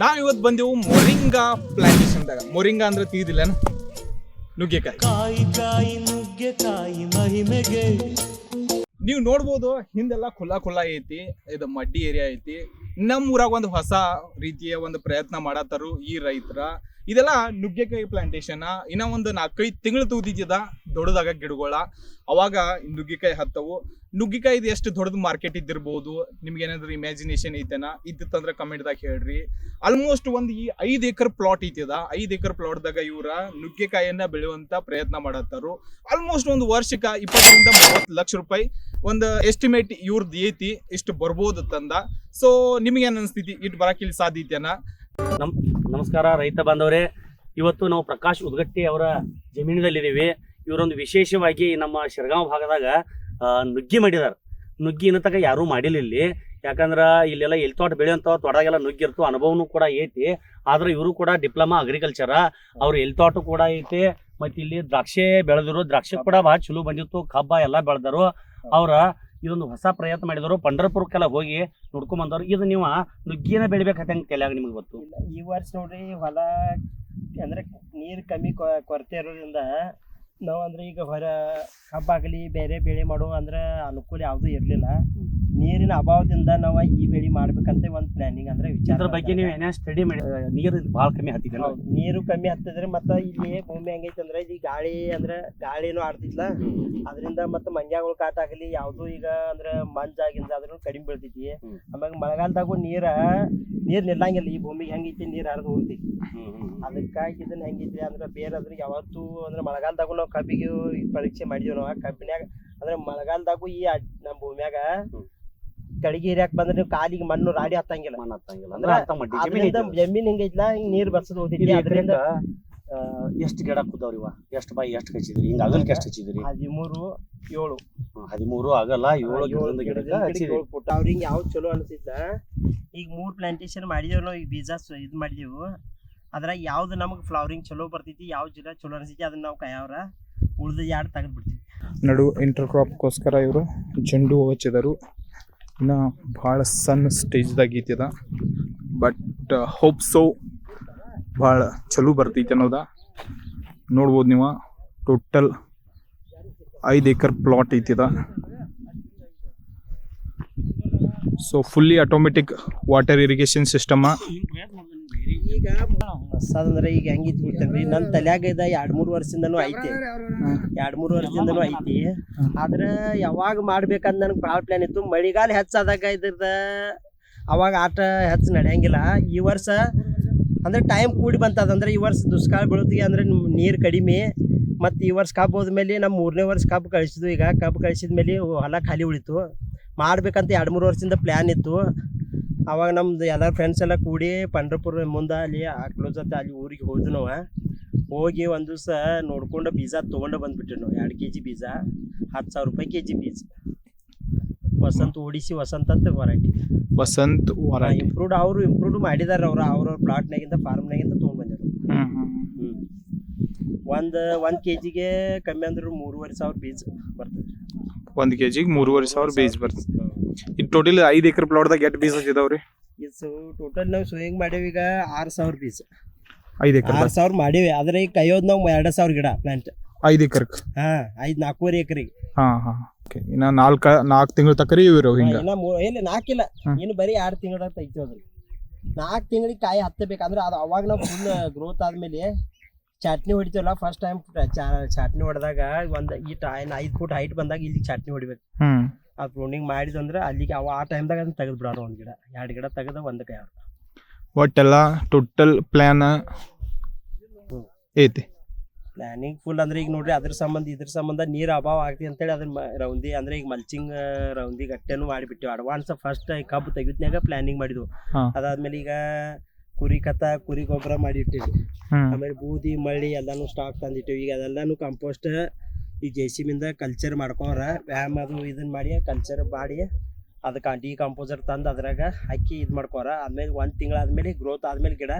ನಾವ್ ಇವತ್ತು ಬಂದೆವು ಮೊರಿಂಗಾ ಪ್ಲಾಂಟೇಶನ್ದಾಗ ಮೊರಿಂಗಾ ಅಂದ್ರೆ ತಿಳಿದಿಲ್ಲ ನುಗ್ಗೆಕಾಯಿ. ಕಾಯಿ ಕಾಯಿ ನುಗ್ಗೆಕಾಯಿ ಮಹಿಮೆಗೆ. ನೀವು ನೋಡ್ಬೋದು ಹಿಂದೆಲ್ಲ ಖುಲ್ಲಾ ಖುಲ್ಲಾ ಐತಿ ಇದು ಮಡ್ಡಿ ಏರಿಯಾ ಐತಿ. ನಮ್ಮ ಊರಾಗ ಒಂದು ಹೊಸ ರೀತಿಯ ಒಂದು ಪ್ರಯತ್ನ ಮಾಡತ್ತಾರು ಈ ರೈತರ. ಇದೆಲ್ಲ ನುಗ್ಗೆಕಾಯಿ ಪ್ಲಾಂಟೇಶನ್ ಇನ್ನ ಒಂದು ನಾಲ್ಕೈದು ತಿಂಗಳು ತೂದಿದ್ದ ದೊಡ್ಡದಾಗ ಗಿಡಗಳ. ಅವಾಗ ನುಗ್ಗೆಕಾಯಿ ಹತ್ತವು. ನುಗ್ಗೆಕಾಯಿ ಎಷ್ಟು ದೊಡ್ಡದು ಮಾರ್ಕೆಟ್ ಇದ್ದಿರ್ಬೋದು? ನಿಮ್ಗೆ ಏನಾದ್ರು ಇಮ್ಯಾಜಿನೇಷನ್ ಐತೆನಾ ಇದ್ದಿತ್ತಂದ್ರೆ ಕಮೆಂಟ್ದಾಗ ಹೇಳ್ರಿ. ಆಲ್ಮೋಸ್ಟ್ ಒಂದು ಈ ಐದು ಎಕರ್ ಪ್ಲಾಟ್ ಐತಿದ. ಐದು ಎಕರ್ ಪ್ಲಾಟ್ದಾಗ ಇವರ ನುಗ್ಗೆಕಾಯಿಯನ್ನ ಬೆಳೆಯುವಂತ ಪ್ರಯತ್ನ ಮಾಡತ್ತಾರು. ಆಲ್ಮೋಸ್ಟ್ ಒಂದು ವರ್ಷಕ್ಕ ಇಪ್ಪತ್ತರಿಂದ ಮೂವತ್ತು ಲಕ್ಷ ರೂಪಾಯಿ ಒಂದು ಎಸ್ಟಿಮೇಟ್ ಇವ್ರದ್ದು ಐತಿ. ಇಷ್ಟು ಬರ್ಬೋದು ತಂದ. ಸೊ ನಿಮ್ಗೆ ಏನ್ ಅನಿಸ್ತೈತಿ? ಇಟ್ಟು ಬರಾಕ್ ಇಲ್ಲಿ ಸಾಧ್ಯತೆನಾ ನಮ್, ನಮಸ್ಕಾರ ರೈತ ಬಾಂಧವರೇ. ಇವತ್ತು ನಾವು ಪ್ರಕಾಶ್ ಉದ್ಗಟ್ಟಿ ಅವರ ಜಮೀನಿನಲ್ಲಿದ್ದೀವಿ. ಇವರೊಂದು ವಿಶೇಷವಾಗಿ ನಮ್ಮ ಶಿರಗಾಂವ್ ಭಾಗದಾಗ ನುಗ್ಗಿ ಮಾಡಿದಾರೆ. ನುಗ್ಗಿ ಇನ್ನತಕ ಯಾರೂ ಮಾಡಿಲ್ಲ ಇಲ್ಲಿ. ಯಾಕಂದ್ರೆ ಇಲ್ಲೆಲ್ಲ ಎಲ್ ತೋಟ ಬೆಳೆಯುವಂಥ ತೋಟಗೆಲ್ಲ ನುಗ್ಗಿರ್ತು ಅನುಭವನೂ ಕೂಡ ಐತಿ. ಆದ್ರೆ ಇವರು ಕೂಡ ಡಿಪ್ಲೊಮಾ ಅಗ್ರಿಕಲ್ಚರ ಅವ್ರ ಎಲ್ ತೋಟ ಕೂಡ ಐತಿ. ಮತ್ತೆ ಇಲ್ಲಿ ದ್ರಾಕ್ಷೆ ಬೆಳೆದ್ರು ದ್ರಾಕ್ಷಿ ಕೂಡ ಭಾಳ ಚಲೋ ಬಂದಿತ್ತು. ಕಬ್ಬ ಎಲ್ಲ ಬೆಳೆದರು. ಅವ್ರ ಇದೊಂದು ಹೊಸ ಪ್ರಯತ್ನ ಮಾಡಿದವರು. ಪಂಡರಪುರಕ್ಕೆಲ್ಲ ಹೋಗಿ ನೋಡ್ಕೊಂಬಂದವ್ರು ಇದು ನೀವು ನುಗ್ಗಿನ ಬೆಳಿಬೇಕಂತ ತಲೆಯಾಗ ನಿಮ್ಗೆ ಗೊತ್ತು? ಈ ವರ್ಷ ನೋಡ್ರಿ ಹೊಲ ಅಂದ್ರೆ ನೀರು ಕಮ್ಮಿ ಕೊರತೆ ಇರೋದ್ರಿಂದ ನಾವು ಅಂದ್ರೆ ಈಗ ಹೊರ ಕಬ್ಬಾಗಲಿ ಬೇರೆ ಬೆಳೆ ಮಾಡೋ ಅಂದ್ರೆ ಅನುಕೂಲ ಯಾವುದೂ ಇರಲಿಲ್ಲ. ನೀರಿನ ಅಭಾವದಿಂದ ನಾವು ಈ ಬೆಳೆ ಮಾಡ್ಬೇಕಂತ ಒಂದು ಪ್ಲಾನಿಂಗ್ ಅಂದ್ರೆ ವಿಚಾರ ಬಗ್ಗೆ ನೀವು ಏನೇ ಸ್ಟಡಿ ಮಾಡಿ ನೀರು ಭಾಳ ಕಮ್ಮಿ ಹತ್ತಿದೆ ನೀರು ಕಮ್ಮಿ ಹತ್ತಿದ್ರೆ ಮತ್ತೆ ಇಲ್ಲಿ ಭೂಮಿ ಹೆಂಗೈತೆ ಅಂದ್ರೆ ಈ ಗಾಳಿ ಅಂದ್ರೆ ಗಾಳಿನೂ ಆಡ್ತಿತ್ಲ ಅದರಿಂದ ಮತ್ತೆ ಮಂಜಾಗಳು ಕಾಟ ಆಗಲಿ ಯಾವುದು ಈಗ ಅಂದ್ರೆ ಮಂಜಾಗಿಂದ ಅದ್ರೂ ಕಡಿಮೆ ಬೀಳ್ತೈತಿ. ಆಮ್ಯಾಗ ಮಳೆಗಾಲದಾಗೂ ನೀರ ನೀರ್ ನಿಲ್ಲಂಗಿಲ್ಲ. ಈ ಭೂಮಿಗೆ ಹೆಂಗೈತಿ ನೀರ್ ಹರಿದು ಹೋಗ್ತೈತಿ ಅದಕ್ಕಾಗಿ ಇದನ್ನ ಹೆಂಗೈತಿ ಅಂದ್ರೆ ಬೇರೆ ಅದ್ರ ಯಾವತ್ತೂ ಅಂದ್ರೆ ಮಳೆಗಾಲದಾಗು ನಾವು ಕಬ್ಬಿಗೆ ಈ ಪರೀಕ್ಷೆ ಮಾಡಿದ್ವಿ ನಾವು. ಕಬ್ಬಿನ್ಯಾಗ ಅಂದ್ರೆ ಮಳೆಗಾಲದಾಗೂ ಈ ನಮ್ಮ ಭೂಮ್ಯಾಗ. ಕಡಿಗೆ ಹಿರಿಯಾಕ ಬಂದ್ರೆ ನೀವು ಕಾಲಿಗೆ ಮಣ್ಣು ರಾಡಿ ಹತ್ತಂಗಿಲ್ಲ. ಮಣ್ಣು ಹತ್ತಂಗಿಲ್ಲ. ಅಂದ್ರೆ ಅಂದ್ರೆ ಅರ್ಥ ಮಾಡಿ ಜಮೀನ್ ಅದರಿಂದ ಇದ್ಲಾ ಹಿಂಗ್ ನೀರ್ ಬರ್ಸದ್ ಇಲ್ಲಿ ಅದರಿಂದ ಎಷ್ಟ್ ಗಿಡ ಕೂತಾವ್ರಿ ಇವ? ಎಷ್ಟ್ ಬಾಯಿ ಎಷ್ಟು ಕಚ್ಚಿದ್ರಿ? ಹಿಂಗ ಅಗಲ್ಕ ಎಷ್ಟ್ ಹಚ್ಚಿದ್ರಿ? ಹದಿಮೂರು ಏಳು. ಹದಿಮೂರು ಆಗಲ್ಲ ಏಳು ಗಿಡದಿಂದ ಗಿಡಕ್ಕ ಹಚ್ಚಿದ್ರಿ. ಅವ್ರಿಗೆ ಯಾವ್ದು ಚಲೋ ಅನ್ಸಿದ್ದ? ಈಗ ಮೂರ್ ಪ್ಲಾಂಟೇಶನ್ ಮಾಡಿದೇವ್ ನಾವು ಈಗ ಬೀಜ ಇದ್ ಮಾಡಿದೆವು. ಅದ್ರಾಗ ಯಾವ್ದು ನಮಗೆ ಫ್ಲವರಿಂಗ್ ಚಲೋ ಬರ್ತೈತಿ ಯಾವ ಗಿಡ ಚಲೋ ಅನಿಸೈತಿ ಅದನ್ನ ನಾವು ಕೈಯವ್ರ ಉಳ್ದ ಎರಡು ತೆಗೆದು ಬಿಡ್ತೀವಿ. ನಡು ಇಂಟರ್ ಕ್ರಾಪ್ಗೋಸ್ಕರ ಇವರು ಚೆಂಡು ಹಚ್ಚಿದರು ಇನ್ನು ಭಾಳ ಸಣ್ಣ ಸ್ಟೇಜ್ದಾಗ ಅದ. ಬಟ್ ಹೋಪ್ ಸೋ ಭಾಳ ಚಲೋ ಬರ್ತೈತೆ ಅನ್ನೋದ. ನೋಡ್ಬೋದು ನೀವು ಟೋಟಲ್ ಐದು acre plot ಐತಿದ so fully automatic water irrigation system ಈಗ ಹೊಸದಂದ್ರೆ ಈಗ ಹೆಂಗಿದ್ ಬಿಡ್ತೇನ್ರಿ? ನನ್ನ ತಲ್ಯಾಗ ಇದ ಎರಡ್ ಮೂರ್ ವರ್ಷದಿಂದನೂ ಐತಿ. ಎರಡ್ ಮೂರ್ ವರ್ಷದಿಂದನೂ ಐತಿ. ಆದ್ರ ಯಾವಾಗ ಮಾಡ್ಬೇಕಂತ ನನಗೆ ಭಾಳ ಪ್ಲಾನ್ ಇತ್ತು. ಮಳಿಗಾಲ ಹೆಚ್ಚಾದಾಗ ಇದ್ರದ ಅವಾಗ ಆಟ ಹೆಚ್ಚು ನಡೆಯಂಗಿಲ್ಲ. ಈ ವರ್ಷ ಅಂದ್ರೆ ಟೈಮ್ ಕೂಡಿ ಬಂತದ ಅಂದ್ರೆ ಈ ವರ್ಷ ದುಷ್ಕಾಲ ಬೀಳೋದಿಗೆ ಅಂದ್ರೆ ನೀರು ಕಡಿಮೆ. ಮತ್ತು ಈ ವರ್ಷ ಕಬ್ಬು ಹೋದ್ಮೇಲೆ ನಮ್ಮ ಮೂರನೇ ವರ್ಷ ಕಬ್ಬು ಕಳಿಸಿದ್ವು ಈಗ. ಕಬ್ಬು ಕಳಿಸಿದ ಮೇಲೆ ಹೊಲ ಖಾಲಿ ಉಳಿತು. ಮಾಡ್ಬೇಕಂತ ಎರಡು ಮೂರು ವರ್ಷದಿಂದ ಪ್ಲ್ಯಾನ್ ಇತ್ತು. ಅವಾಗ ನಮ್ದು ಎಲ್ಲ ಫ್ರೆಂಡ್ಸ್ ಎಲ್ಲ ಕೂಡಿ ಪಂಡ್ರಪುರ ಮುಂದೆ ಅಲ್ಲಿ ಆಕ್ಳು ಜೊತೆ ಅಲ್ಲಿ ಊರಿಗೆ ಹೋದ್ ನಾವು. ಹೋಗಿ ಒಂದು ದಿವಸ ನೋಡ್ಕೊಂಡು ಬೀಜ ತೊಗೊಂಡು ಬಂದ್ಬಿಟ್ಟು ನಾವು. ಎರಡು ಕೆ ಜಿ ಬೀಜ ಹತ್ತು ಸಾವಿರ ರೂಪಾಯಿ ಕೆ ಜಿ ಬೀಜ. ವಸಂತ ಓಡಿಸಿ ವಸಂತ ಅಂತ ವರೈಟಿ ವಸಂತ ಇಂಪ್ರೂವ್ಡ್ ಅವರು ಇಂಪ್ರೂವ್ಡ್ ಮಾಡಿದಾರೆ ಅವ್ರು. ಅವ್ರವ್ರ ಪ್ಲಾಟ್ನಾಗಿಂದ ಫಾರ್ಮ್ನಾಗಿಂದ ತೊಗೊಂಡು ಬಂದಿರು ಒಂದು ಒಂದು ಕೆ ಜಿಗೆ ಕಮ್ಮಿ ಅಂದ್ರೆ ಮೂರುವರೆ ಸಾವಿರ ಬೀಜ ಬರ್ತದೆ. ಒಂದು ಕೆ ಜಿಗೆ ಮೂರುವರೆ ಸಾವಿರ ಬೀಜ ಬರ್ತದೆ. ಇದು ಟೋಟಲ್ ಐದು ಎಕರೆ ಪ್ಲಾಟ್ದಾಗ ಎಷ್ಟು ಬೀಜ ಇದಾವ್ರಿ ಇದು ಟೋಟಲ್ ನಾವು ಸೋಯಿಂಗ್ ಮಾಡೇವಿ ಈಗ ಆರು ಸಾವಿರ ಬೀಜ. ಐದು ಎಕರೆ ಆರು ಸಾವಿರ ಮಾಡೇವಿ. ಆದ್ರೆ ಈಗ ಕೈಯೋದು ನಾವು ಎರಡು ಸಾವಿರ ಗಿಡ ಪ್ಲಾಂಟ್ ಐದು ಎಕರೆ ಹಾ ಐದು ನಾಲ್ಕೂವರೆ ಎಕರೆಗೆ. ಹಾ ಹಾ ಓಕೆ ಇನ್ನ ನಾಲ್ಕ ನಾಲ್ಕು ತಿಂಗಳ ತಕರಿ ಇವರು ಹಿಂಗ? ಇನ್ನ ಮೂ- ಇಲ್ಲ ನಾಲ್ಕಿಲ್ಲ. ಇನ್ನು ಬರೀ ಆರು ತಿಂಗಳಾಗ ತೆಗಿತೀವಿ ಅದ್ರಲ್ಲಿ ನಾಲ್ಕು ತಿಂಗಳಿಗೆ ಕಾಯಿ ಹತ್ತಬೇಕಂದ್ರೆ ಅದು ಅವಾಗ ನಾವು ಫುಲ್ ಗ್ರೋತ್ ಆದ್ಮೇಲೆ ಚಾಟ್ನಿ ಹೊಡಿತೇವಲ್ಲ ಫಸ್ಟ್ ಟೈಮ್ ಚಾಟ್ನಿ ಹೊಡೆದಾಗ ಒಂದು ಈ ಟೈನ್ ಐದು ಫುಟ್ ಹೈಟ್ ಬಂದಾಗ ಇಲ್ಲಿ ಚಟ್ನಿ ಹೊಡಿಬೇಕು. ಹ್ಮ್. ಆ ಪ್ರೂನಿಂಗ್ ಮಾಡಿದಂದ್ರೆ ಅಲ್ಲಿಗೆ ಅವ ಆ ಟೈಮ್ದಾಗ ಅದನ್ನ ತೆಗೆದು ಬಿಡೋರು ಒಂದು ಗಿಡ. ಎರಡು ಗಿಡ ತೆಗೆದ ಒಂದು ಕೈ ಅವ್ರು. ಒಟ್ಟೆಲ್ಲ ಟೋಟಲ್ ಪ್ಲಾನ್ ಐತಿ? ಪ್ಲಾನಿಂಗ್ ಫುಲ್ ಅಂದ್ರೆ ಈಗ ನೋಡ್ರಿ ಅದ್ರ ಸಂಬಂಧ ಇದ್ರ ಸಂಬಂಧ ನೀರು ಅಭಾವ ಆಗ್ತಿ ಅಂತೇಳಿ ಅದನ್ನ ರೌಂದಿ ಅಂದ್ರೆ ಈಗ ಮಲ್ಚಿಂಗ್ ರೌಂದಿ ಗಟ್ಟೆನು ಮಾಡಿಬಿಟ್ಟಿವಿ. ಅಡ್ವಾನ್ಸ್ ಫಸ್ಟ್ ಕಬ್ಬು ತೆಗಿದ್ನಾಗ ಪ್ಲಾನಿಂಗ್ ಮಾಡಿದ್ವು. ಅದಾದ್ಮೇಲೆ ಈಗ ಕುರಿ ಕತ ಕುರಿ ಗೊಬ್ಬರ ಮಾಡಿ ಇಟ್ಟಿವಿ ಆಮೇಲೆ ಬೂದಿ ಮಳ್ಳಿ ಎಲ್ಲಾನು ಸ್ಟಾಕ್ ತಂದಿಟ್ಟಿವಿ. ಈಗ ಅದೆಲ್ಲಾನು ಕಂಪೋಸ್ಟ್ ಈ ಜೆ ಸಿ ಬಿಂದ ಕಲ್ಚರ್ ಮಾಡ್ಕೊಂಡ್ರ ವ್ಯಾಯಾಮ ಅದು ಇದನ್ನ ಮಾಡಿ ಕಲ್ಚರ್ ಮಾಡಿ, ಅದಕ್ಕೆ ಡಿ ಕಂಪೋಸರ್ ತಂದು ಅದ್ರಾಗ ಹಾಕಿ ಇದು ಮಾಡ್ಕೊರ ಆದ್ಮೇಲೆ ಒಂದು ತಿಂಗಳಾದ್ಮೇಲೆ ಗ್ರೋತ್ ಆದ್ಮೇಲೆ ಗಿಡ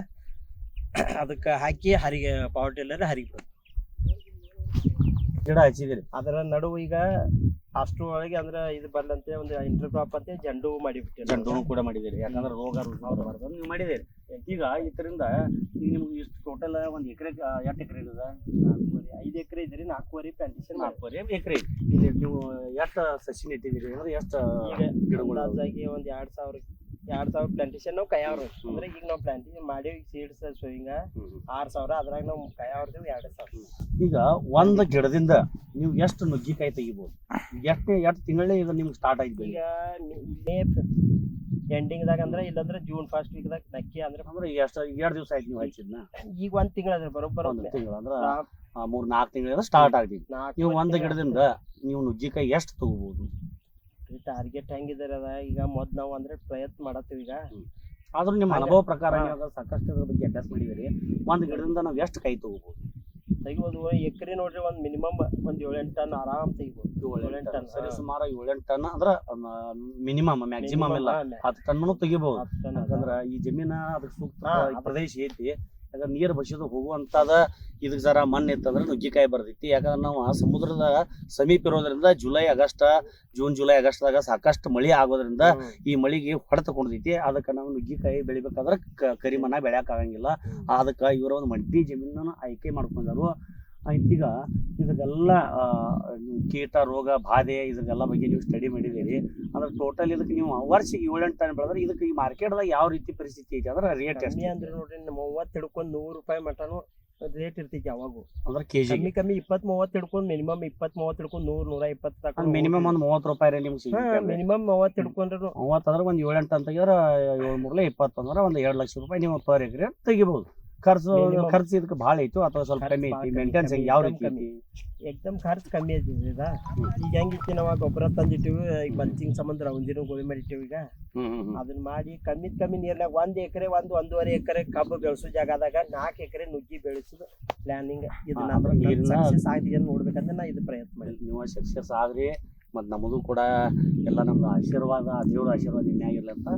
ಅದಕ್ಕೆ ಹಾಕಿ ಹರಿಗೆ ಪವರ್ ಟಿಲ್ಲರ್ ಹರಿಗೆ ಗಿಡ ಹಚ್ಚಿದ್ರಿ. ಅದರ ನಡುವು ಈಗ ಅಷ್ಟ್ರೊಳಗೆ ಅಂದ್ರೆ ಇದು ಬಂದಂತೆ ಒಂದು ಇಂಟರ್ ಕ್ರಾಪ್ ಅಂತ ಜಂಡು ಮಾಡಿಬಿಟ್ಟೆ ಜಂಡು ಕೂಡ ಮಾಡಿದ್ದೀರಿ. ಯಾಕಂದ್ರೆ ರೋಗ ರುಜಿನ ಬರಬಾರ್ದು ನೀವು ಮಾಡಿದಿರಿ ಈಗ ಇದರಿಂದ ಈಗ ನಿಮ್ಗೆ ಇಷ್ಟು ಟೋಟಲ್ ಒಂದು ಎಕರೆ ಎಷ್ಟು ಎಕರೆ ಇದೆ ಐದು ಎಕರೆ ಇದ್ರಿ ನಾಲ್ಕೂವರೆ ಪ್ಲಾಂಟೇಶನ್ ನಾಲ್ಕೂವರೆ ಎಕರೆ ಇಲ್ಲಿ ನೀವು ಎಷ್ಟು ಸಸಿ ನೆಟ್ಟಿದ್ದೀರಿ ಅಂದ್ರೆ ಎಷ್ಟು ಈಗ ಗಿಡಗಳು? ಒಂದು ಎರಡ್ ಸಾವಿರ ಎರಡ್ ಸಾವಿರ ಪ್ಲಾಂಟೇಶನ್ ನಾವು ಕೈಯಾವ್ರ. ಅಂದ್ರೆ ಈಗ ನಾವು ಪ್ಲಾಂಟೇಶನ್ ಮಾಡಿ ಸೀಡ್ಸ್ ಸೋಯಿಂಗ ಆರ್ ಸಾವಿರ. ಅದ್ರಾಗ ನಾವು ಕೈಯಾವ್ರದೇವು ಎರಡ್ ಸಾವಿರ. ಈಗ ಒಂದು ಗಿಡದಿಂದ ನೀವು ಎಷ್ಟು ನುಗ್ಗಿಕಾಯಿ ತೆಗಿಬೋದು? ಎಷ್ಟು ಎಷ್ಟು ತಿಂಗಳೇ ಇದು ನಿಮ್ಗೆ ಸ್ಟಾರ್ಟ್ ಆಯ್ತು ಈಗ ಮೇ ಎಂಡಿಂಗ್ದಾಗ ಅಂದ್ರೆ ಇಲ್ಲಂದ್ರೆ ಜೂನ್ ಫಸ್ಟ್ ವೀಕ್ದಾಗ ನಕ್ಕಿ ಅಂದ್ರೆ ಅಂದ್ರೆ ಎಷ್ಟು ಎರಡು ದಿವಸ ಆಯ್ತು ನೀವು ಹಚ್ಚಿದ್ನ? ಈಗ ಒಂದ್ ತಿಂಗಳ ಅದ್ರ ಬರೋಬ್ಬರ ಒಂದು ತಿಂಗಳ ಅಂದ್ರೆ ಮೂರ್ ನಾಲ್ಕು ತಿಂಗಳಿಂದ ಸ್ಟಾರ್ಟ್ ಆಗ್ತೈತಿ. ನೀವು ಒಂದು ಗಿಡದಿಂದ ನೀವು ನುಗ್ಗಿಕಾಯಿ ಎಷ್ಟು ತಗೋಬಹುದು ಟಾರ್ಗೆಟ್ ಹೆಂಗಿದಾರೆ ಅದ? ಈಗ ಮೊದ್ ನಾವು ಅಂದ್ರೆ ಪ್ರಯತ್ನ ಮಾಡತ್ತೀವಿ ಈಗ. ಆದ್ರೂ ನಿಮ್ಮ ಅನುಭವ ಪ್ರಕಾರ. ಸಾಕಷ್ಟು ಅದ್ರ ಬಗ್ಗೆ ಅಭ್ಯಾಸ ಮಾಡಿದಿರಿ. ಒಂದು ಗಿಡದಿಂದ ನಾವು ಎಷ್ಟು ಕೈ ತಗೋಬಹುದು? ತೆಗಿಬೋದು. ಎಕರೆ ನೋಡ್ರಿ ಒಂದ್ ಮಿನಿಮಮ್ ಒಂದ್ ಏಳೆಂಟು ಟನ್ ಆರಾಮ್ ತೆಗಿಬೋದು. ಏಳೆಂಟು ಟನ್ ಸರಿ ಸುಮಾರು ಏಳೆಂಟು ಟನ್ ಅಂದ್ರ ಮಿನಿಮಮ್ ಮ್ಯಾಕ್ಸಿಮಮ್ ಇಲ್ಲ. ಹತ್ತು ಟನ್ ತೆಗಿಬಹುದು ಯಾಕಂದ್ರ ಈ ಜಮೀನ ಅದಕ್ಕೆ ಸೂಕ್ತ ಪ್ರದೇಶ ಐತಿ. ಯಾಕಂದ್ರೆ ನೀರು ಬಸಿದು ಹೋಗುವಂಥದ ಇದಕ್ಕೆ ಜರ ಮಣ್ಣು ಇತ್ತಂದ್ರೆ ನುಗ್ಗಿಕಾಯಿ ಬರ್ತೈತಿ ಯಾಕಂದ್ರೆ ನಾವು ಆ ಸಮುದ್ರದ ಸಮೀಪ ಇರೋದ್ರಿಂದ ಜುಲೈ ಆಗಸ್ಟ್ ಜೂನ್ ಜುಲೈ ಆಗಸ್ಟ್ದಾಗ ಸಾಕಷ್ಟು ಮಳಿ ಆಗೋದ್ರಿಂದ ಈ ಮಳಿಗೆ ಹೊಡೆತ ಕೊಂಡೈತಿ ಅದಕ್ಕೆ ನಾವು ನುಗ್ಗಿಕಾಯಿ ಬೆಳಿಬೇಕಾದ್ರೆ ಬೆಳ್ಯಾಕ ಆಗಂಗಿಲ್ಲ. ಅದಕ್ಕೆ ಇವರ ಒಂದು ಮಡ್ಡಿ ಜಮೀನನ್ನು ಆಯ್ಕೆ ಮಾಡ್ಕೊಂಡಾರು. ಈಗ ನೀವು ಕೀಟ ರೋಗ ಬಾಧೆ ಇದಕ್ಕೆಲ್ಲ ಬಗ್ಗೆ ನೀವು ಸ್ಟಡಿ ಮಾಡಿದ್ದೀರಿ. ಅಂದ್ರೆ ಟೋಟಲ್ ಇದಕ್ಕೆ ನೀವು ವರ್ಷಿಗೆ ಏಳೆಂಟು ಟನ್ ಬೆಳೆದ್ರೆ ಇದಕ್ಕೆ ಈ ಮಾರ್ಕೆಟ್ದಾಗ ಯಾವ ರೀತಿ ಪರಿಸ್ಥಿತಿ ಐತಿ ಅಂದ್ರೆ ರೇಟ್ ಕಮ್ಮಿ ಅಂದ್ರೆ ನೋಡ್ರಿ ಮೂವತ್ತು ಹಿಡ್ಕೊಂಡ್ ನೂರು ರೂಪಾಯಿ ಮಟನು ರೇಟ್ ಇರ್ತೈತಿ ಯಾವಾಗೂ. ಅಂದ್ರೆ ಕೆಜಿ ಕಮ್ಮಿ ಕಮ್ಮಿ ಇಪ್ಪತ್ ಮೂವತ್ತು ಹಿಡ್ಕೊಂಡು ಮಿನಿಮಮ್ ಇಪ್ಪತ್ ಮೂವತ್ತು ಹಿಡ್ಕೊಂಡ್ ನೂರ್ ನೂರ ಇಪ್ಪತ್ತು ತಕ ಮಿನಿಮಮ್ ಒಂದು ಮೂವತ್ತು ರೂಪಾಯಿ ನಿಮ್ಗೆ ಸಿಗುತ್ತೆ ಮಿನಿಮಮ್ ಮೂವತ್ತು ಹಿಡ್ಕೊಂಡ್ರು. ಮೂವತ್ತು ಅಂದ್ರೆ ಒಂದು ಏಳೆಂಟು ಅಂತ ತೆಗಿದ್ರೆ ಏಳು ಮೂರಲೆ ಇಪ್ಪತ್ತು ಅಂದ್ರೆ ಒಂದು ಎರಡು ಲಕ್ಷ ರೂಪಾಯಿ ನೀವು ಪರ್ ಎಕರೆ ತೆಗಿಬಹುದು ಖರ್ಚು ಖರ್ಚು ಇದಕ್ಕೆ ಭಾಳ ಐತು ಅಥವಾ ಸ್ವಲ್ಪ ಕಮ್ಮಿ ಐತಿ? ಮೇಂಟೆನ್ಸ್ ಕಮ್ಮಿ, ಯಾವ ರೀತಿ ಐತಿ? ಎಕ್ದಮ್ ಖರ್ಚು ಕಮ್ಮಿ ಐತಿ ಈಗ. ಹೆಂಗಿತ್ತು ನಾವು ಗೊಬ್ಬರ ತಂದಿಟ್ಟಿವಿ ಈಗ ಮಲ್ಚಿಂಗ್ ಸಂಬಂಧ ಒಂದಿನ ಗೋಳಿ ಮಾಡಿಟ್ಟಿವಿ ಈಗ. ಅದನ್ನ ಮಾಡಿ ಕಮ್ಮಿ ಕಮ್ಮಿ ನೀರ್ನಾಗ ಒಂದ್ ಎಕರೆ ಒಂದ್ ಒಂದೂವರೆ ಎಕರೆ ಕಬ್ಬು ಬೆಳೆಸೋ ಜಾಗದಾಗ ನಾಲ್ಕು ಎಕರೆ ನುಗ್ಗಿ ಬೆಳೆಸೋದು ಪ್ಲಾನಿಂಗ್ ಇದನ್ನ ಸಕ್ಸಸ್ ಆಗಿದೆ ನೋಡ್ಬೇಕಂದ್ರೆ ನಾ ಇದು ಪ್ರಯತ್ನ ಮಾಡಿ ನೀವು ಸಕ್ಸಸ್ ಆದ್ರಿ ಮತ್ತು ನಮ್ಮದು ಕೂಡ ಎಲ್ಲ ನಮ್ದು ಆಶೀರ್ವಾದ ದೇವ್ರ ಆಶೀರ್ವಾದ ಇನ್ಯಾಗಿರ್ಲಿ ಅಂತ.